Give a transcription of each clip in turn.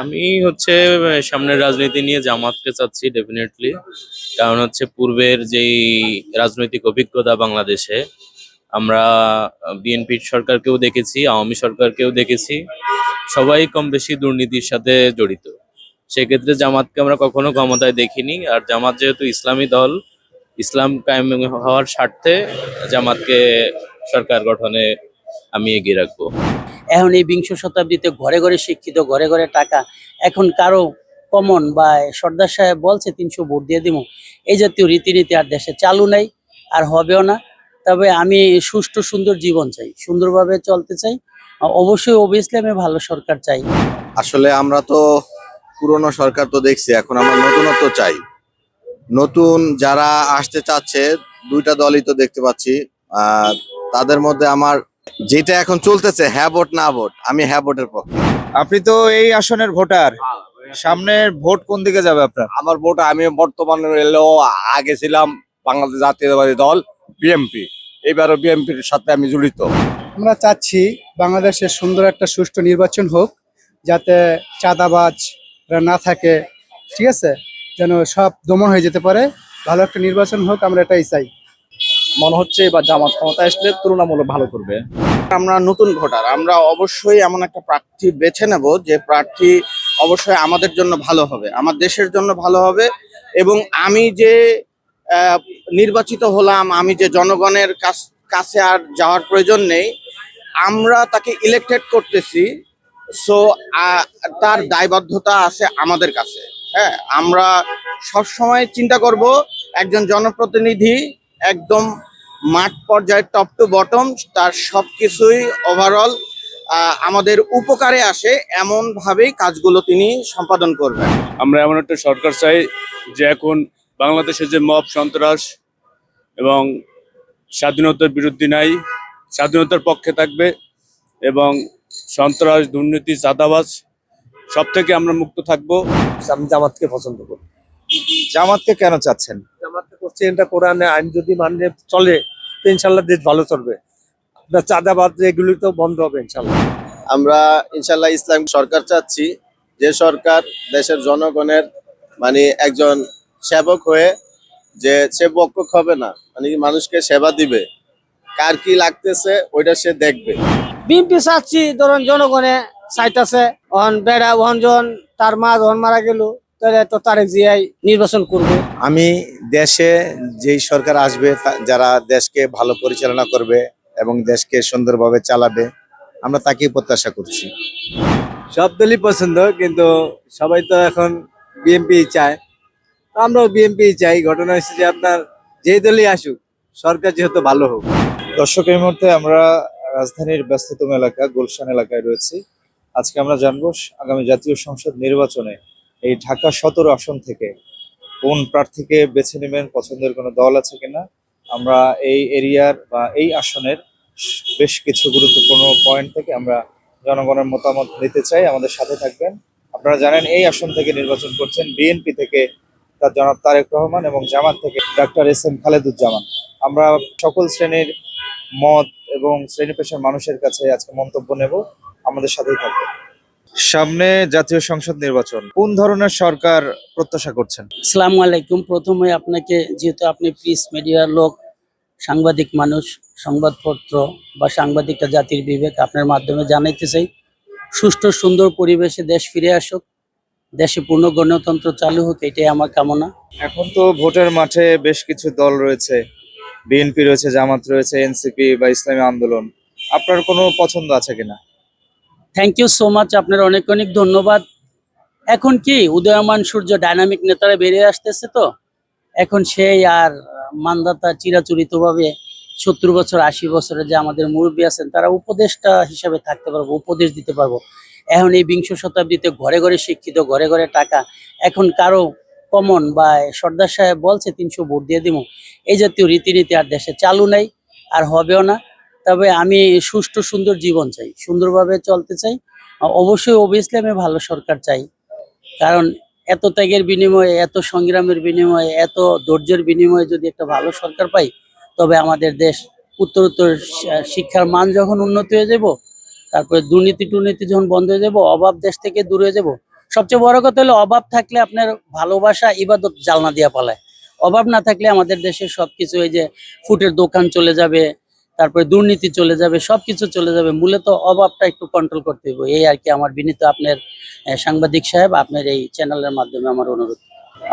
আমি হচ্ছে সামনের রাজনীতি নিয়ে জামাতকে চাচ্ছি ডেফিনেটলি কারণ হচ্ছে পূর্বের যেই রাজনৈতিক অভিজ্ঞতা বাংলাদেশে, আমরা বিএনপির সরকারকেও দেখেছি, আওয়ামী সরকারকেও দেখেছি। সবাই কম বেশি দুর্নীতির সাথে জড়িত। সেক্ষেত্রে জামাতকে আমরা কখনো ক্ষমতায় দেখিনি। আর জামাত যেহেতু ইসলামী দল, ইসলাম কায়েম হওয়ার স্বার্থে জামাতকে সরকার গঠনে আমি এগিয়ে রাখব। এখন এই বিংশ শতাব্দীতে ঘরে ঘরে শিক্ষিত ঘরে ঘরে টাকা এখন কারও কমন বা সর্দার সাহেব বলছে তিনশো ভোট দিয়ে দিব এই জাতীয় রীতিনীতি আর দেশে চালু নাই আর হবেও না। তবে আমি সুষ্ঠু সুন্দর জীবন চাই সুন্দরভাবে চলতে চাই। অবশ্যই অবভিয়াসলি আমি ভালো সরকার চাই। আসলে আমরা তো পুরনো সরকার তো দেখছি এখন আমরা নতুনত্ব চাই। নতুন যারা আসতে চাচ্ছে দুইটা দলই তো দেখতে পাচ্ছি। তাদের মধ্যে আমার যেটা এখন চলতেছে হ্যাঁ ভোট না ভোট আমি হ্যাঁ ভোটের পক্ষে। আপনি তো এই আসনের ভোটার। সামনের ভোট কোন দিকে যাবে আপনার? আমার ভোট আমি বর্তমানে এলেও আগে ছিলাম বাংলাদেশ জাতীয়তাবাদী দল বিএমপি এবারও বিএমপির সাথে আমি জড়িত। আমরা চাচ্ছি বাংলাদেশের সুন্দর একটা সুষ্ঠু নির্বাচন হোক যাতে চাঁদাবাজ না থাকে ঠিক আছে? যেন সব দমন হয়ে যেতে পারে। ভালো একটা নির্বাচন হোক আমরা এটাই চাই। মনে হচ্ছে বা জামাত ক্ষমতা আসলে তুলনামূলক ভালো করবে। আমরা নতুন ভোটার, আমরা অবশ্যই এমন একটা প্রার্থী বেছে নেব যে প্রার্থী অবশ্যই আমাদের জন্য ভালো হবে, আমার দেশের জন্য ভালো হবে এবং আমি যে নির্বাচিত হলাম, আমি যে জনগণের কাছ- কাছে আর যাওয়ার প্রয়োজন নেই, আমরা তাকে ইলেক্টেড করতেছি সো তার দায়বদ্ধতা আছে আমাদের কাছে হ্যাঁ? আমরা সবসময় চিন্তা করব, একজন জনপ্রতিনিধি একদম মাঠ পর্যায়ে টপ টু বটম তার সব কিছুই ওভারঅল আমাদের উপকারে আসে এমন ভাবেই কাজগুলো তিনি সম্পাদন করবেন। আমরা এমন একটা সরকার চাই যে এখন বাংলাদেশে যে মব সন্ত্রাস এবং স্বাধীনতার বিরুদ্ধে নাই স্বাধীনতার পক্ষে থাকবে এবং সন্ত্রাস দুর্নীতি চাঁদাবাজ সব থেকে আমরা মুক্ত থাকব। আমি জামাতকে পছন্দ করি। জামাতকে কেন চাচ্ছেন? করছি এটা কোরআনে আইন যদি মানে চলে তো ইনশাল্লাহ দেশ ভালো চলবে। আপনার চাঁদাবাদ এগুলি তো বন্ধ হবে ইনশাল্লাহ। আমরা ইনশাল্লাহ ইসলাম সরকার চাচ্ছি যে সরকার দেশের জনগণের মানে একজন সেবক হয়ে যে সে বক্ষক হবে না মানে কি মানুষকে সেবা দিবে। কার কি লাগতেছে ওইটা সে দেখবে। বিএনপি চাচ্ছি ধরুন জনগণে চাইতাছে ওহন বেড়া ওহন জন তার মা যখন মারা গেল তাহলে তো তারেক জিয়াই নির্বাচন করবে। আমি দেশে যেই সরকার আসবে তা- যারা দেশকে ভালো পরিচালনা করবে এবং দেশকে সুন্দরভাবে চালাবে আমরা তাকেই প্রত্যাশা করছি। সব দলই পছন্দ কিন্তু সবাই তো এখন বিএনপি চায়। তো আমরাও বিএনপি চাই। ঘটনা হচ্ছে যে আপনার যেই দলই আসুক সরকার যেহেতু ভালো হোক। দর্শক এই মুহূর্তে আমরা রাজধানীর ব্যস্ততম এলাকা গুলশান এলাকায় রয়েছি। আজকে আমরা জানব আগামী জাতীয় সংসদ নির্বাচনে এই ঢাকা সতেরো আসন থেকে কোন প্রার্থীকে বেছে নেবেন, পছন্দের কোনো দল আছে কিনা, আমরা এই এরিয়ার বা এই আসনের বেশ কিছু গুরুত্বপূর্ণ পয়েন্ট থেকে আমরা জনগণের মতামত নিতে চাই, আমাদের সাথে থাকবেন। আপনারা জানেন, এই আসন থেকে নির্বাচন করছেন বিএনপি থেকে তার জনাব তারেক রহমান এবং জামাত থেকে ডাক্তার এস এম খালেদুজ্জামান। আমরা সকল শ্রেণির মত এবং শ্রেণি পেশার মানুষের কাছে আজকে মন্তব্য নেব, আমাদের সাথেই থাকবে সামনে জাতীয় সংসদ নির্বাচন কোন ধরনের সরকার প্রত্যাশা করছেন? আসসালামু আলাইকুম। প্রথমে আপনাকে যেহেতু আপনি প্রিস মিডিয়ার লোক সাংবাদিক মানুষ সংবাদপত্র বা সাংবাদিকটা জাতির বিবেক আপনার মাধ্যমে জানাইতে চাই। সুষ্ঠু সুন্দর পরিবেশে দেশ ফিরে আসুক দেশে পূর্ণ গণতন্ত্র চালু হোক এটাই আমার কামনা। এখন তো ভোটের মাঠে বেশ কিছু দল রয়েছে বিএনপি রয়েছে জামাত রয়েছে এনসিপি বা ইসলামী আন্দোলন। আপনার কোনো পছন্দ আছে কিনা? থ্যাংক ইউ সো মাচ আপনার অনেক অনেক ধন্যবাদ। এখন কি উদয়মান সূর্য ডাইনামিক নেতারা বেরিয়ে আসতেছে তো? এখন সেই আর মানদাতা চিরাচরিতভাবে সত্তর বছর, আশি বছরের যে আমাদের মুরব্বী আছেন, তারা উপদেষ্টা হিসাবে থাকতে পারব, উপদেশ দিতে পারব। এখন এই বিংশ শতাব্দীতে ঘরে ঘরে শিক্ষিত, ঘরে ঘরে টাকা। এখন কারও কমন বা সর্দার সাহেব বলছে, তিনশো ভোট দিয়ে দিব এই জাতীয় রীতিনীতি আর দেশে চালু নাই, আর হবেও না। তবে আমি সুষ্ঠু, সুন্দর জীবন চাই, সুন্দরভাবে চলতে চাই। অবশ্যই অবভিয়াসলি আমি ভালো সরকার চাই। কারণ এত ত্যাগের বিনিময়ে, এত সংগ্রামের বিনিময়ে, এত ধৈর্যের বিনিময়ে যদি একটা ভালো সরকার পাই, তবে আমাদের দেশ উত্তরোত্তর শিক্ষার মান যখন উন্নতি হয়ে যাব, তারপরে দুর্নীতি টুর্নীতি যখন বন্ধ হয়ে যাব, অভাব দেশ থেকে দূরে হয়ে যাব, সবচেয়ে বড় কথা হলো, অভাব থাকলে আপনার ভালোবাসা ইবাদত জালনা দিয়া পালায়। অভাব না থাকলে আমাদের দেশে সবকিছু এই যে ফুটের দোকান চলে যাবে তারপরে দুর্নীতি চলে যাবে সবকিছু চলে যাবে মূলত অভাবটা একটু কন্ট্রোল করতে হবে। এই আর কি আমার বিনীত আপনার সাংবাদিক সাহেব আপনার এই চ্যানেলের মাধ্যমে আমার অনুরোধ।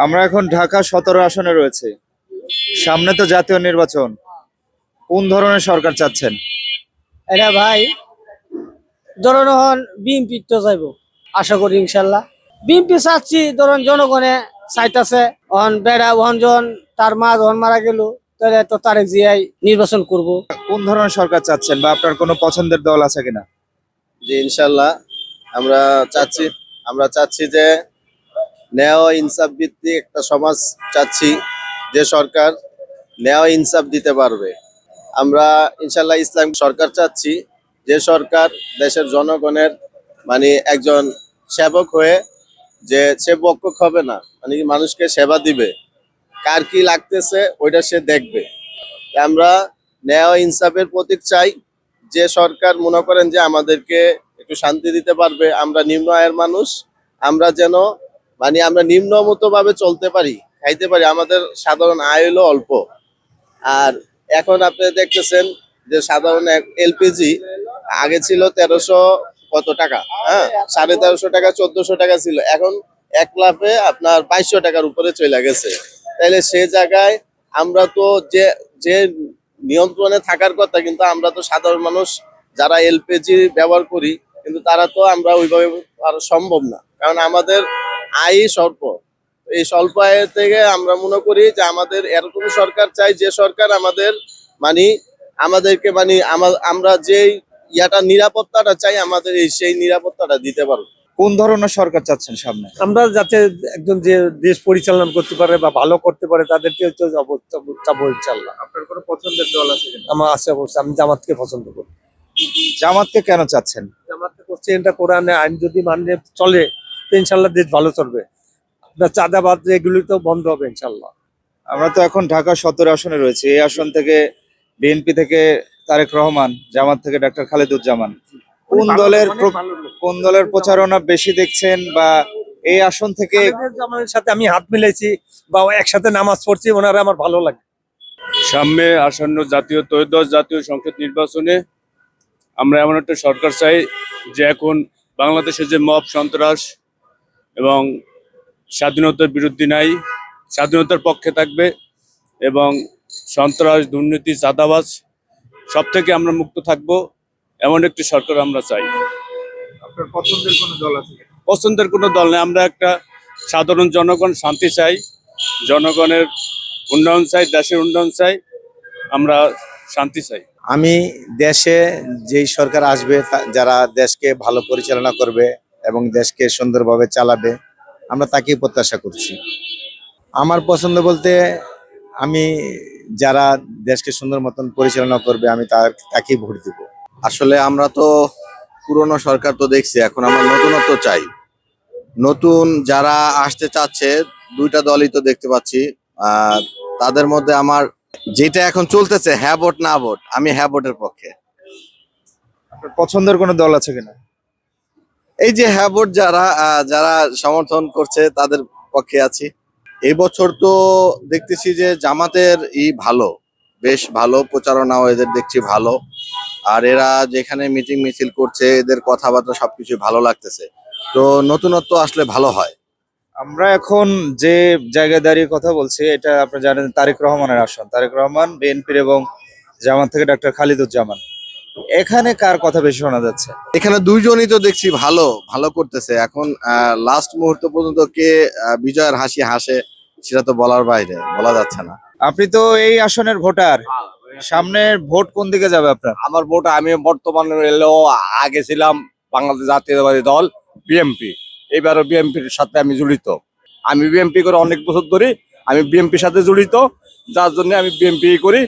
আমরা এখন ঢাকা সতেরো আসনে রয়েছে। সামনে তো জাতীয় নির্বাচন। কোন ধরনের সরকার চাচ্ছেন? এটা ভাই ধরুন বিএনপি তো যাইব। আশা করি ইনশাল্লাহ। বিএনপি চাচ্ছি ধরুন জনগণে চাইতাছে। অন বেড়া ওহন জন তার মা যখন মারা গেল তাহলে তো তারেক জিয়াই নির্বাচন করব। কোন ধরনের সরকার চাচ্ছেন বা আপনার কোনো পছন্দের দল আছে কিনা? জি ইনশাল্লাহ। আমরা চাচ্ছি আমরা চাচ্ছি যে ন্যায় ইনসাফ ভিত্তিক একটা সমাজ চাচ্ছি যে সরকার ন্যায় ইনসাফ দিতে পারবে। আমরা ইনশাল্লাহ ইসলাম সরকার চাচ্ছি যে সরকার দেশের জনগণের মানে একজন সেবক হয়ে যে সে বক্ষক হবে না মানে কি মানুষকে সেবা দিবে। কার কি লাগতেছে, ওইটা সে দেখবে। আমরা ন্যায় ইনসাফের প্রতীক চাই। যে সরকার মনে করেন যে আমাদেরকে একটু শান্তি দিতে পারবে, আমরা নিম্ন আয়ের মানুষ, আমরা যেন মানে আমরা নিম্নমত ভাবে চলতে পারি, খাইতে পারি, আমাদের সাধারণ আয় হলো অল্প। আর এখন আপনি দেখতেছেন যে সাধারণ এলপিজি আগে ছিল তেরোশো কত টাকা হ্যাঁ? সাড়ে তেরোশো টাকা, চোদ্দশো টাকা ছিল। এখন এক লাফে আপনার বাইশশো টাকার উপরে চলে গেছে। তাইলে সে জায়গায় আমরা তো যে যে নিয়ন্ত্রণে থাকার কথা, কিন্তু আমরা তো সাধারণ মানুষ যারা এলপিজি ব্যবহার করি, কিন্তু তারা তো আমরা ওইভাবে আর সম্ভব না। কারণ আমাদের আয় স্বল্প। এই স্বল্প আয়ের থেকে আমরা মনে করি যে আমাদের এরকম সরকার চাই, যে সরকার আমাদের মানে আমাদেরকে মানে আমা- আমরা যেই ইয়াটা নিরাপত্তাটা চাই, আমাদের এই সেই নিরাপত্তাটা দিতে পারব কোন ধরনের সরকার চাচ্ছেন সামনে? আমরা যাতে একজন যে দেশ পরিচালনা করতে পারে বা ভালো করতে পারে তাদেরকে হচ্ছে আপনার কোনো পছন্দের দল আছে আমার আশা অবশ্যই আমি জামাতকে পছন্দ করি। জামাতকে কেন চাচ্ছেন? জামাতকে করছে এটা কোরআনে আইন যদি মানে চলে তো ইনশাল্লাহ দেশ ভালো চলবে। আপনার চাঁদাবাদ এগুলি তো বন্ধ হবে ইনশাল্লাহ আমরা তো এখন ঢাকা সতেরো আসনে রয়েছে এই আসন থেকে বিএনপি থেকে তারেক রহমান জামাত থেকে ডাক্তার খালেদুজ্জামান। কোন দলের কোন দলের প্রচারণা বেশি দেখছেন বা এই আসন থেকে জামানের সাথে আমি হাত মিলেছি বা একসাথে নামাজ পড়ছি ওনারা আমার ভালো লাগে। সামনে আসন্ন জাতীয় ত্রয়োদশ জাতীয় সংসদ নির্বাচনে আমরা এমন একটা সরকার চাই যে এখন বাংলাদেশে যে মব সন্ত্রাস এবং স্বাধীনতার বিরুদ্ধে নাই স্বাধীনতার পক্ষে থাকবে এবং সন্ত্রাস দুর্নীতি চাঁদাবাজ সব থেকে আমরা মুক্ত থাকব। এমন একটি সরকার আমরা চাই। আপনার পছন্দের কোনো দল আছে পছন্দের কোনো দল নেই। আমরা একটা সাধারণ জনগণ শান্তি চাই। জনগণের উন্নয়ন চাই দেশের উন্নয়ন চাই। আমরা শান্তি চাই। আমি দেশে যেই সরকার আসবে তা- যারা দেশকে ভালো পরিচালনা করবে এবং দেশকে সুন্দরভাবে চালাবে আমরা তাকেই প্রত্যাশা করছি। আমার পছন্দ বলতে আমি যারা দেশকে সুন্দর মতন পরিচালনা করবে আমি তার তাকেই ভোট দিব। আসলে আমরা তো পুরনো সরকার তো দেখছি এখন আমরা নতুনত্ব চাই। নতুন যারা আসতে চাচ্ছে দুইটা দলই তো দেখতে পাচ্ছি তাদের মধ্যে আমার যেটা এখন চলতেছে হ্যাঁ ভোট না ভোট আমি হ্যাঁ ভোটের পক্ষে। পছন্দের কোনো দল আছে কিনা? এই যে হ্যাঁ ভোট যারা যারা সমর্থন করছে তাদের পক্ষে আছি। এবছর তো দেখতেছি যে জামাতের ই ভালো বেশ ভালো প্রচারণাও এদের দেখছি ভালো। আর এরা যেখানে মিটিং মিছিল করছে এদের কথাবার্তা সবকিছু ভালো লাগতেছে। তো নতুনত্ব আসলে ভালো হয়। আমরা এখন যে জায়গায় দাঁড়িয়ে কথা বলছি এটা আপনি জানেন তারেক রহমানের আসন। তারেক রহমান বিএনপির এবং জামান থেকে ডাক্তার খালিদুজ্জামান। এখানে কার কথা বেশি শোনা যাচ্ছে? এখানে দুইজনই তো দেখছি ভালো ভালো করতেছে। এখন লাস্ট মুহূর্ত পর্যন্ত কে বিজয়ের হাসি হাসে সেটা তো বলার বাইরে বলা যাচ্ছে না। আপনি তো এই আসনের ভোটার। সামনে ভোট কোন দিকে যাবে আপনার? আমার ভোট আমি বর্তমানে এলেও আগে ছিলাম বাংলাদেশ জাতীয়তাবাদী দল বিএমপি এবারও বিএমপির সাথে আমি জড়িত। আমি বিএমপি করে অনেক বছর ধরে আমি বিএমপির সাথে জড়িত যার জন্য আমি বিএমপি করি।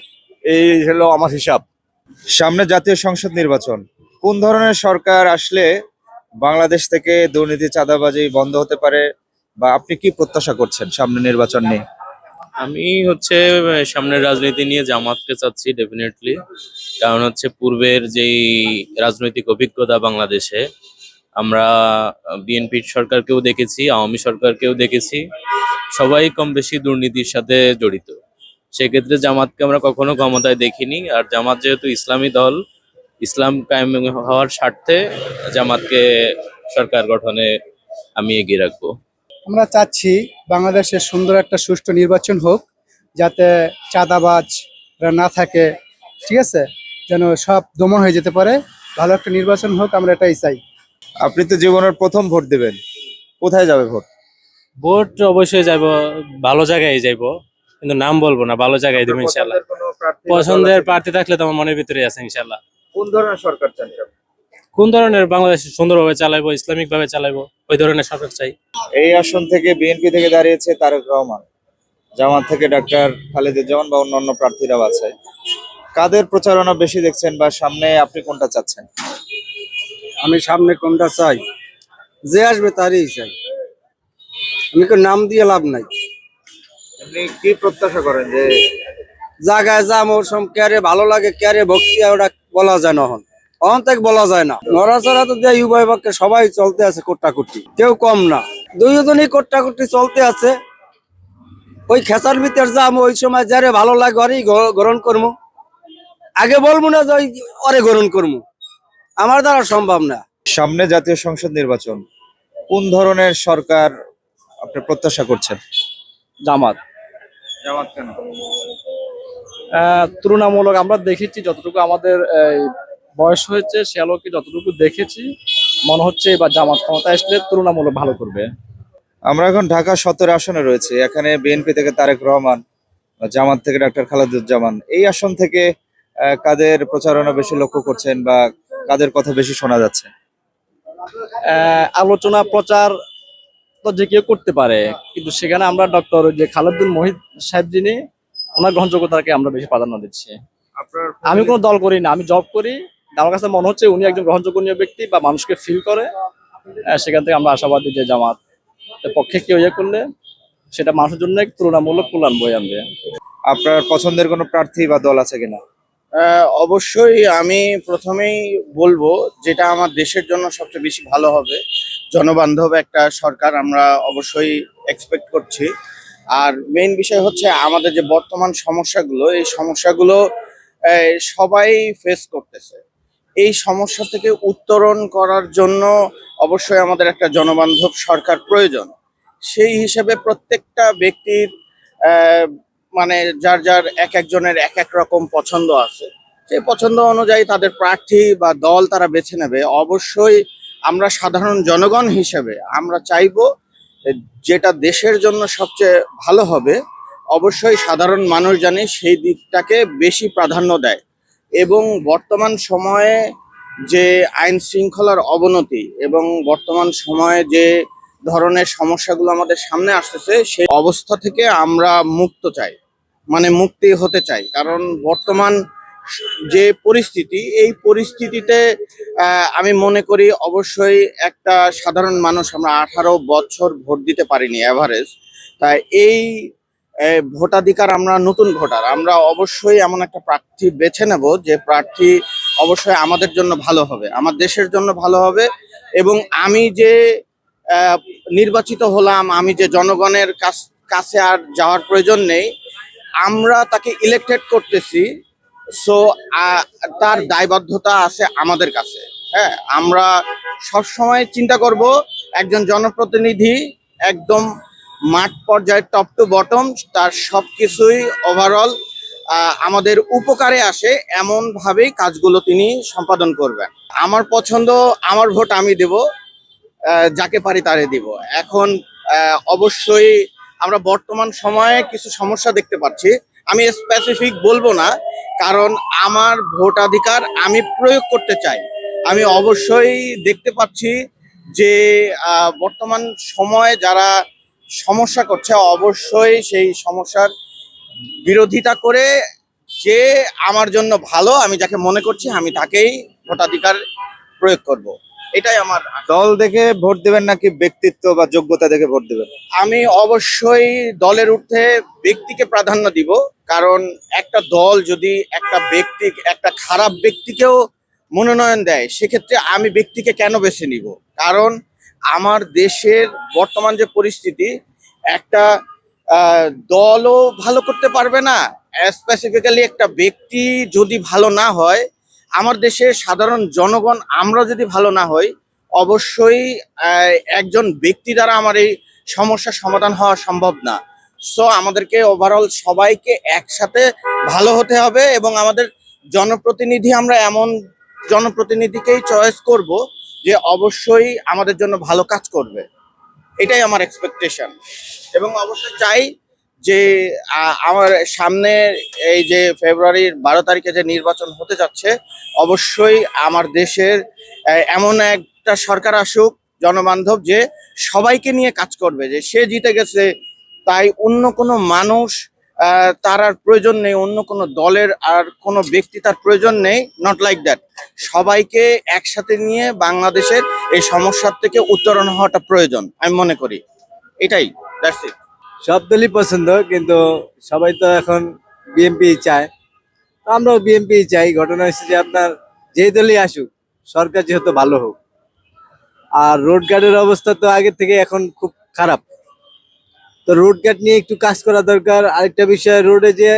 এই হলো আমার হিসাব। সামনে জাতীয় সংসদ নির্বাচন। কোন ধরনের সরকার আসলে বাংলাদেশ থেকে দুর্নীতি চাঁদাবাজি বন্ধ হতে পারে? বা আপনি কি প্রত্যাশা করছেন সামনে নির্বাচন নিয়ে? আমি হচ্ছে, সামনের রাজনীতি নিয়ে জামাতকে চাচ্ছি ডেফিনেটলি কারণ হচ্ছে পূর্বের যেই রাজনৈতিক অভিজ্ঞতা বাংলাদেশে, আমরা বিএনপির সরকারকেও দেখেছি, আওয়ামী সরকারকেও দেখেছি। সবাই কম বেশি দুর্নীতির সাথে জড়িত। সেক্ষেত্রে জামাতকে আমরা কখনো ক্ষমতায় দেখিনি। আর জামাত যেহেতু ইসলামী দল, ইসলাম কায়েম হওয়ার স্বার্থে জামাতকে সরকার গঠনে আমি এগিয়ে রাখব। আমরা চাচ্ছি বাংলাদেশের সুন্দর একটা সুষ্ঠু নির্বাচন হোক যাতে চাঁদাবাজ না থাকে ঠিক আছে? যেন সব দমন হয়ে যেতে পারে। ভালো একটা নির্বাচন হোক আমরা এটাই চাই। আপনি তো জীবনের প্রথম ভোট দেবেন। কোথায় যাবে ভোট? ভোট অবশ্যই যাব ভালো জায়গায় যাইবো। কিন্তু নাম বলব না ভালো জায়গায় দেবো ইনশাল্লাহ পছন্দের প্রার্থী থাকলে তো আমার মনের ভিতরে আছে ইনশাল্লাহ কোন ধরনের সরকার চান আপনি? কোন ধরনের বাংলাদেশ সুন্দরভাবে চালাইবো ইসলামিক ভাবে চালাইবো ওই ধরনের সরকার চাই? এই আসন থেকে বিএনপি থেকে দাঁড়িয়েছে তারেক রহমান জামাত থেকে ডাক্তার খালেদুজ্জামান বা অন্যান্য প্রার্থীরাও আছে। কাদের প্রচারণা বেশি দেখছেন বা সামনে আপনি কোনটা চাচ্ছেন? আমি সামনে কোনটা চাই? যে আসবে তারই চাই। আমি তো নাম দিয়ে লাভ নাই। আপনি কি প্রত্যাশা করেন যে জায়গায় যা মৌসুম ক্যারে ভালো লাগে ক্যারে ভক্তি ওটা বলা যায় না থেকে বলা যায় না। নড়াচড়া তো দিয়ে উভয় পক্ষে সবাই চলতে আছে কোট্টাকুটি। কেউ কম না। দুইজনই কোট্টাকুটি চলতে আছে। ওই খেসার ভিতর যাম ওই সময় যারে ভালো লাগে ওরই গ্রহণ করব আগে বলব না যে ওই ওরে গ্রহণ করব আমার দ্বারা সম্ভব না। সামনে জাতীয় সংসদ নির্বাচন কোন ধরনের সরকার আপনি প্রত্যাশা করছেন? জামাত। জামাত কেন? আহ, তুলনামূলক আমরা দেখেছি যতটুকু আমাদের এই, বয়স হয়েছে সে আলোকে যতটুকু দেখেছি মনে হচ্ছে এবার জামাত ক্ষমতা আসলে তুলনামূলক ভালো করবে। আমরা এখন ঢাকা সতেরো আসনে রয়েছে এখানে বিএনপি থেকে তারেক রহমান জামাত থেকে ডাক্তার খালেদুজ্জামান। এই আসন থেকে আহ, কাদের প্রচারণা বেশি লক্ষ্য করছেন বা কাদের কথা বেশি শোনা যাচ্ছে? আহ, আলোচনা প্রচার তো যে কেউ করতে পারে কিন্তু সেখানে আমরা ডক্টর যে খালেদুল মহিদ সাহেব যিনি ওনার গ্রহণযোগ্যতাকে আমরা বেশি প্রাধান্য দিচ্ছি। আমি কোনো দল করি না আমি জব করি আমার কাছে মনে হচ্ছে উনি একজন গ্রহণযোগ্য ব্যক্তি বা মানুষকে ফিল করে। সেখান থেকে আমরা আশাবাদী যে জামাত পক্ষে কেউ ইয়ে করলে সেটা মানুষের জন্য এক তুলনামূলক কল্যাণ বই আনবে। আপনার পছন্দের কোনো প্রার্থী বা দল আছে কিনা? আহ, অবশ্যই আমি প্রথমেই বলব যেটা আমার দেশের জন্য সবচেয়ে বেশি ভালো হবে। জনবান্ধব একটা সরকার আমরা অবশ্যই এক্সপেক্ট করছি। আর মেইন বিষয় হচ্ছে আমাদের যে বর্তমান সমস্যাগুলো এই সমস্যাগুলো সবাই ফেস করতেছে। এই সমস্যা থেকে উত্তরণ করার জন্য অবশ্যই আমাদের একটা জনবান্ধব সরকার প্রয়োজন। সেই হিসেবে প্রত্যেকটা ব্যক্তির মানে যার যার এক একজনের এক এক রকম পছন্দ আছে, সেই পছন্দ অনুযায়ী তাদের প্রার্থী বা দল তারা বেছে নেবে। অবশ্যই আমরা সাধারণ জনগণ হিসেবে আমরা চাইব যেটা দেশের জন্য সবচেয়ে ভালো হবে, অবশ্যই সাধারণ মানুষ জানে সেই দিকটাকে বেশি প্রাধান্য দেয়। এবং বর্তমান সময়ে যে আইন শৃঙ্খলার অবনতি এবং বর্তমান সময়ে যে ধরনের সমস্যাগুলো আমাদের সামনে আসতেছে, সেই অবস্থা থেকে আমরা মুক্ত চাই মানে মুক্তি হতে চাই। কারণ বর্তমান যে পরিস্থিতি, এই পরিস্থিতিতে আমি মনে করি অবশ্যই একটা সাধারণ মানুষ আমরা আঠারো বছর ভোট দিতে পারিনি অ্যাভারেজ তাই এই ভোটাধিকার আমরা নতুন ভোটার। আমরা অবশ্যই এমন একটা প্রার্থী বেছে নেব যে প্রার্থী অবশ্যই আমাদের জন্য ভালো হবে, আমার দেশের জন্য ভালো হবে এবং আমি যে নির্বাচিত হলাম, আমি যে জনগণের কাছ- আর যাওয়ার প্রয়োজন নেই, আমরা তাকে ইলেক্টেড করতেছি সো তার দায়বদ্ধতা আছে আমাদের কাছে হ্যাঁ? আমরা সবসময় চিন্তা করব, একজন জনপ্রতিনিধি একদম মাঠ পর্যায়ে টপ টু বটম তার সব কিছুই ওভারঅল আমাদের উপকারে আসে এমন ভাবেই কাজগুলো তিনি সম্পাদন করবেন। আমার পছন্দ, আমার ভোট আমি দেব যাকে পারি তারে দিব। এখন অবশ্যই আমরা বর্তমান সময়ে কিছু সমস্যা দেখতে পাচ্ছি। আমি স্পেসিফিক বলব না, কারণ আমার ভোটাধিকার আমি প্রয়োগ করতে চাই। আমি অবশ্যই দেখতে পাচ্ছি যে বর্তমান সময়ে যারা সমস্যা করছে অবশ্যই সেই সমস্যার বিরোধিতা করে যে আমার জন্য ভালো আমি যাকে মনে করছি আমি তাকেই ভোটাধিকার প্রয়োগ করব। এটাই আমার দল দেখে ভোট দেবেন নাকি ব্যক্তিত্ব বা যোগ্যতা দেখে ভোট দেবেন? আমি অবশ্যই দলের ঊর্ধ্বে ব্যক্তিকে প্রাধান্য দিব কারণ একটা দল যদি একটা ব্যক্তি একটা খারাপ ব্যক্তিকেও মনোনয়ন দেয় সেক্ষেত্রে আমি ব্যক্তিকে কেন বেছে নিব? কারণ আমার দেশের বর্তমান যে পরিস্থিতি, একটা দলও ভালো করতে পারবে না। স্পেসিফিক্যালি একটা ব্যক্তি যদি ভালো না হয়, আমার দেশের সাধারণ জনগণ আমরা যদি ভালো না হই, অবশ্যই একজন ব্যক্তি দ্বারা আমার এই সমস্যার সমাধান হওয়া সম্ভব না। সো আমাদেরকে ওভারঅল সবাইকে একসাথে ভালো হতে হবে এবং আমাদের জনপ্রতিনিধি আমরা এমন জনপ্রতিনিধিকেই চয়েস করব যে অবশ্যই আমাদের জন্য ভালো কাজ করবে। এটাই আমার এক্সপেকটেশন এবং অবশ্যই চাই যে আমার সামনে এই যে ফেব্রুয়ারির বারো তারিখে যে নির্বাচন হতে যাচ্ছে, অবশ্যই আমার দেশের এমন একটা সরকার আসুক, জনবান্ধব যে সবাইকে নিয়ে কাজ করবে, যে সে জিতে গেছে, তাই অন্য কোনো মানুষ তার আর প্রয়োজন নেই, অন্য কোনো দলের আর কোনো ব্যক্তি তার প্রয়োজন নেই নট লাইক দ্যাট সবাইকে একসাথে নিয়ে বাংলাদেশের এই সমস্যার থেকে উত্তরণ হওয়াটা প্রয়োজন, আমি মনে করি। এটাই সব দলই পছন্দ, কিন্তু সবাই তো এখন বিএনপি চায়। আমরাও বিএনপি চাই, ঘটনা হচ্ছে যে আপনার যেই দলই আসুক, সরকার যেহেতু ভালো হোক। আর রোড গার্ডের অবস্থা তো আগে থেকে এখন খুব খারাপ। তো রোড গার্ড নিয়ে একটু কাজ করা দরকার। আরেকটা বিষয় রোডে যে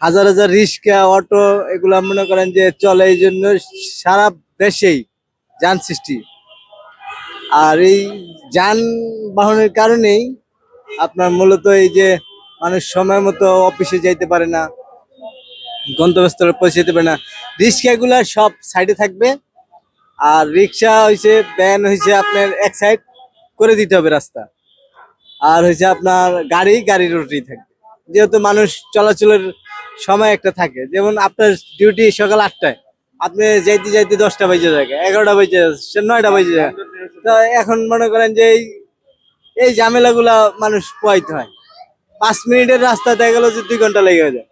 হাজার হাজার রিক্সা অটো এগুলো মনে করেন যে চলে, এই জন্য সারা দেশেই যান সৃষ্টি। আর এই যানবাহনের কারণেই আপনার মূলত এই যে মানুষ সময় মতো অফিসে যাইতে পারে না, গন্তব্যস্থলে পৌঁছে যেতে পারে না। রিক্সাগুলা সব সাইডে থাকবে। আর রিক্সা হয়েছে ভ্যান হয়েছে আপনার এক সাইড করে দিতে হবে রাস্তা। আর হয়েছে আপনার গাড়ি গাড়ির রুটি থাকবে। যেহেতু মানুষ চলাচলের সময় একটা থাকে। যেমন আপনার ডিউটি সকাল আটটায়, আপনি যাইতে যাইতে দশটা বাজে থাকে, এগারোটা বাজে যাচ্ছে, নয়টা বাজে যায়। তো এখন মনে করেন যে এই এই ঝামেলাগুলা মানুষ পোয়াইতে হয়। পাঁচ মিনিটের রাস্তা দেখা গেলো যে দুই ঘণ্টা লেগে যায়।